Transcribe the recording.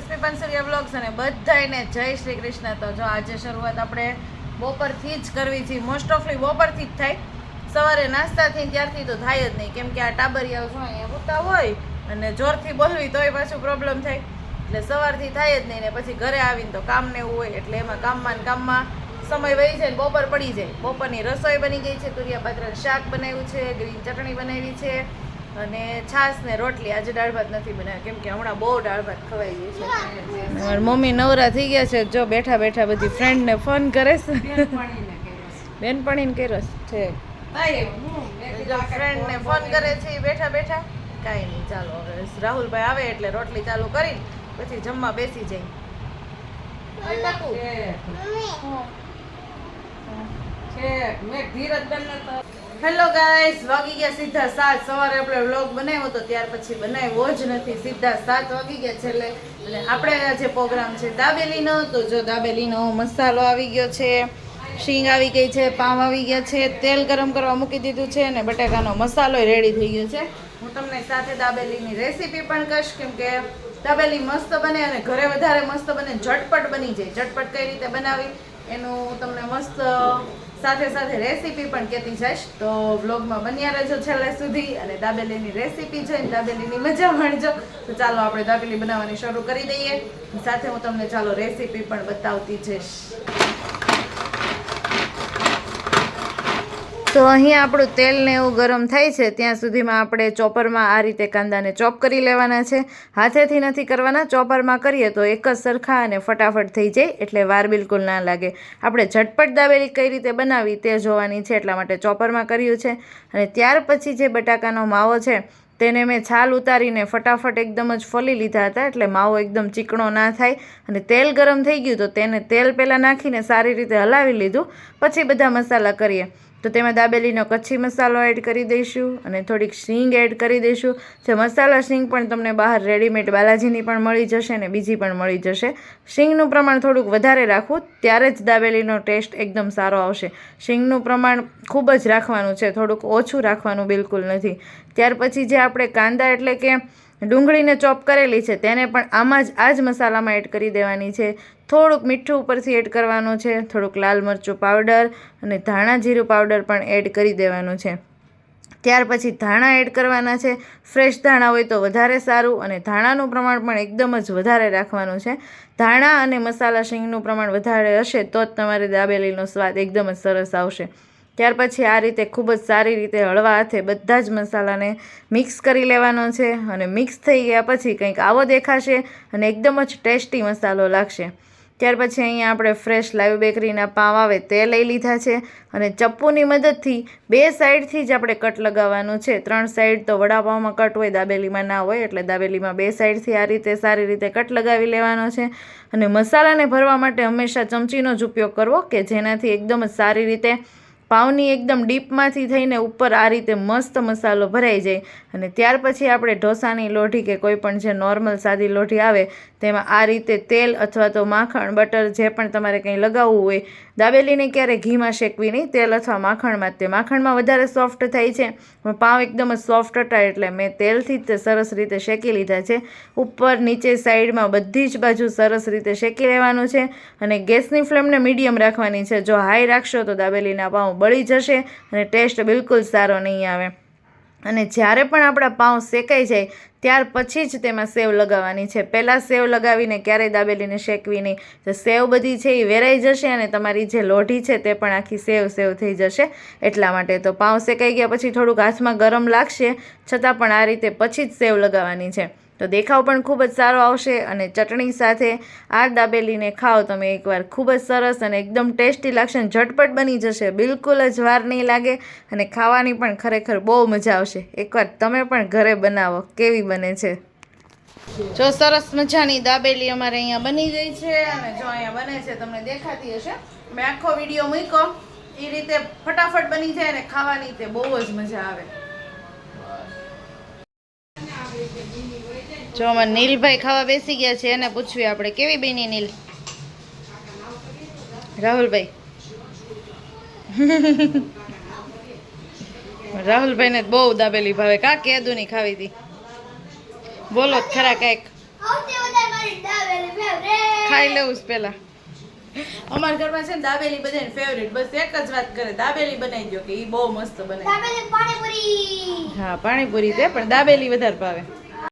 Rashmi પંસરિયા blogs અને બધાને જય શ્રી કૃષ્ણ. તો જો આજે શરૂઆત આપણે બપોરથી જ કરવી છે. મોસ્ટ ઓફલી બપોરથી જ થાય. સવારે નાસ્તાથી ત્યારથી તો થાય જ નહીં. કેમ કે આ ટાબરિયાઓ જો અહીંયા હોતા હોય અને જોરથી બોલવી તોય પાછું પ્રોબ્લેમ થાય. એટલે સવારથી થાય જ નહીં ને પછી ઘરે આવીને તો કામ ને એવું હોય એટલે એમાં કામમાં ને કામમાં સમય વહી જાય ને બપોર પડી જાય. બપોરની રસોઈ બની ગઈ છે. તુરિયા પાત્ર શાક બનાવ્યું છે. ગ્રીન ચટણી બનાવી છે. અને છાશ ને રોટલી આજે દાળ ભાત નથી બનાવ્યા કેમ કે હમણાં બહુ દાળ ભાત ખવાઈ ગઈ છે. મારી મમ્મી નવરા થઈ ગયા છે. જો બેઠા બેઠા બધી ફ્રેન્ડને ફોન કરે છે. બેનપણીને કર્યો છે. ફ્રેન્ડને ફોન કરે છે બેઠા બેઠા. કાંઈ નહીં ચાલો હવે રાહુલભાઈ આવે એટલે રોટલી ચાલુ કરીને પછી જમવા બેસી જાય. હેલો ગાઈસ વાગી ગયા સીધા સાત. સવારે આપણે વ્લોગ બનાવ્યો તો ત્યાર પછી બનાવ્યો જ નથી. સીધા સાત વાગી ગયા છે એટલે આપણે આજે પ્રોગ્રામ છે દાબેલીનો. તો જો દાબેલીનો મસાલો આવી ગયો છે, શીંગ આવી ગઈ છે પામ આવી ગયા છે, તેલ ગરમ કરવા મૂકી દીધું છે અને બટાકાનો મસાલો રેડી થઈ ગયો છે. હું તમને સાથે દાબેલીની રેસીપી પણ કહીશ, કેમ કે દાબેલી મસ્ત બને અને ઘરે વધારે મસ્ત બને, ઝટપટ બની જાય. ઝટપટ કઈ રીતે બનાવી એનું તમને મસ્ત સાથે સાથે રેસીપી પણ કહેતી જઈશ. તો વ્લોગમાં બન્યા રહેજો છેલ્લે સુધી અને દાબેલીની રેસીપી છે દાબેલીની મજા માણજો. તો ચાલો આપણે દાબેલી બનાવવાની શરૂ કરી દઈએ. સાથે હું તમને ચાલો રેસીપી પણ બતાવતી જઈશ. તો અહીંયા આપણું તેલ ને એવું ગરમ થાય છે, ત્યાં સુધીમાં આપણે ચોપરમાં આ રીતે કાંદાને ચોપ કરી લેવાના છે. હાથેથી નથી કરવાના, ચોપરમાં કરીએ તો એક જ સરખા અને ફટાફટ થઈ જાય, એટલે વાર બિલકુલ ના લાગે. આપણે ઝટપટ દાબેલી કઈ રીતે બનાવી તે જોવાની છે, એટલા માટે ચોપરમાં કર્યું છે. અને ત્યાર પછી જે બટાકાનો માવો છે, તેને મેં છાલ ઉતારીને ફટાફટ એકદમ જ ફોલી લીધા હતા, એટલે માવો એકદમ ચીકણો ના થાય. અને તેલ ગરમ થઈ ગયું તો તેને તેલ પહેલાં નાખીને સારી રીતે હલાવી લીધું. પછી બધા મસાલા કરીએ. તો તેમાં દાબેલીનો કચ્છી મસાલો એડ કરી દઈશું અને થોડીક શીંગ એડ કરી દઈશું. જે મસાલા શીંગ પણ તમને બહાર રેડીમેડ બાલાજીની પણ મળી જશે અને બીજી પણ મળી જશે. શીંગનું પ્રમાણ થોડુંક વધારે રાખવું ત્યારે જ દાબેલીનો ટેસ્ટ એકદમ સારો આવશે. શીંગનું પ્રમાણ ખૂબ જ રાખવાનું છે, થોડુંક ઓછું રાખવાનું બિલકુલ નથી. ત્યાર પછી જે આપણે કાંદા એટલે કે ડુંગળીને ચોપ કરેલી છે. તેને પણ આમાં જ આ જ મસાલામાં એડ કરી દેવાની છે. થોડુંક મીઠું ઉપરથી એડ કરવાનું છે. થોડુંક લાલ મરચું પાવડર અને ધાણા જીરું પાવડર પણ એડ કરી દેવાનું છે. ત્યાર પછી ધાણા એડ કરવાના છે. ફ્રેશ ધાણા હોય તો વધારે સારું અને ધાણાનું પ્રમાણ પણ એકદમ જ વધારે રાખવાનું છે. ધાણા અને મસાલા શીંગનું પ્રમાણ વધારે હશે તો જ તમારી દાબેલીનો સ્વાદ એકદમ જ સરસ આવશે. ત્યાર પછી આ રીતે ખૂબ જ સારી રીતે હળવા હાથે બધા જ મસાલાને મિક્સ કરી લેવાનો છે અને મિક્સ થઈ ગયા પછી કંઈક આવો દેખાશે અને એકદમ જ ટેસ્ટી મસાલો લાગશે. ત્યાર પછી અહીંયા આપણે ફ્રેશ લાઈવ બેકરીના પાવ આવે તે લઈ લીધા છે અને ચપ્પુની મદદથી બે સાઈડથી જ આપણે કટ લગાવવાનું છે. ત્રણ સાઈડ તો વડાપાવમાં કટ હોય, દાબેલીમાં ના હોય એટલે દાબેલીમાં બે સાઈડથી આ રીતે સારી રીતે કટ લગાવી લેવાનો છે અને મસાલાને ભરવા માટે હંમેશા ચમચીનો જ ઉપયોગ કરવો કે જેનાથી એકદમ જ સારી રીતે પાવની એકદમ ડીપમાંથી થઈને ઉપર આ રીતે મસ્ત મસાલો ભરાઈ જાય. અને ત્યાર પછી આપણે ઢોસાની લોઢી કે કોઈ પણ જે નોર્મલ સાદી લોઢી આવે, તેમાં આ રીતે તેલ અથવા તો માખણ, બટર જે પણ તમારે કંઈ લગાવવું હોય, દાબેલીને ક્યારે ઘીમાં શેકવી નહીં, તેલ અથવા માખણમાં તે માખણમાં વધારે સોફ્ટ થાય છે. પાઉં એકદમ જ સોફ્ટ હતા એટલે મેં તેલથી જ તે સરસ રીતે શેકી લીધા છે. ઉપર, નીચે, સાઈડમાં બધી જ બાજુ સરસ રીતે શેકી લેવાનું છે. અને ગેસની ફ્લેમને મીડિયમ રાખવાની છે. જો હાઈ રાખશો તો દાબેલીના પાઉં બળી જશે અને ટેસ્ટ બિલકુલ સારો નહીં આવે. અને જ્યારે પણ આપણા પાઉં શેકાઈ જાય, ત્યાર પછી જ તેમાં સેવ લગાવવાની છે. પહેલાં સેવ લગાવીને ક્યારેય દાબેલીને શેકવી નહીં. તો સેવ બધી છે એ વેરાઈ જશે અને તમારી જે લોઢી છે તે પણ આખી સેવ સેવ થઈ જશે. એટલા માટે તો પાઉં શેકાઈ ગયા પછી થોડુંક હાથમાં ગરમ લાગશે, છતાં પણ આ રીતે પછી જ સેવ લગાવવાની છે. તો દેખાવ પણ ખૂબ જ સારો આવશે અને ચટણી સાથે આ દાબેલીને ખાઓ તમે એકવાર. ખૂબ જ સરસ અને એકદમ ટેસ્ટી લાગશે અને ઝટપટ બની જશે. બિલકુલ જ વાર નહીં લાગે અને ખાવાની પણ ખરેખર બહુ મજા આવશે. એકવાર તમે પણ ઘરે બનાવો. કેવી બને છે? જો સરસ મજાની દાબેલી અમારે અહીંયા બની ગઈ છે અને જો અહીંયા બને છે, તમને દેખાતી હશે. મેં આખો વીડિયો મૂક્યો. એ રીતે ફટાફટ બની જાય અને ખાવાની તે બહુ જ મજા આવે. જો અમારે નીલભાઈ ખાવા બેસી ગયા છે એને પૂછવી આપણે કેવી બેની નીલ? રાહુલભાઈ. રાહુલભાઈને બહુ દાબેલી ભાવે. કા કેદુની ખાવી હતી બોલો ખરા કંઈક. ખાઈ લેવું જ પેલા અમારા ઘરમાં છે ને દાબેલી બધાને ફેવરેટ બસ એક જ વાત કરે દાબેલી બનાવી દો કે એ બહુ મસ્ત બને હા પાણીપુરી તે પણ દાબેલી વધારે ભાવે.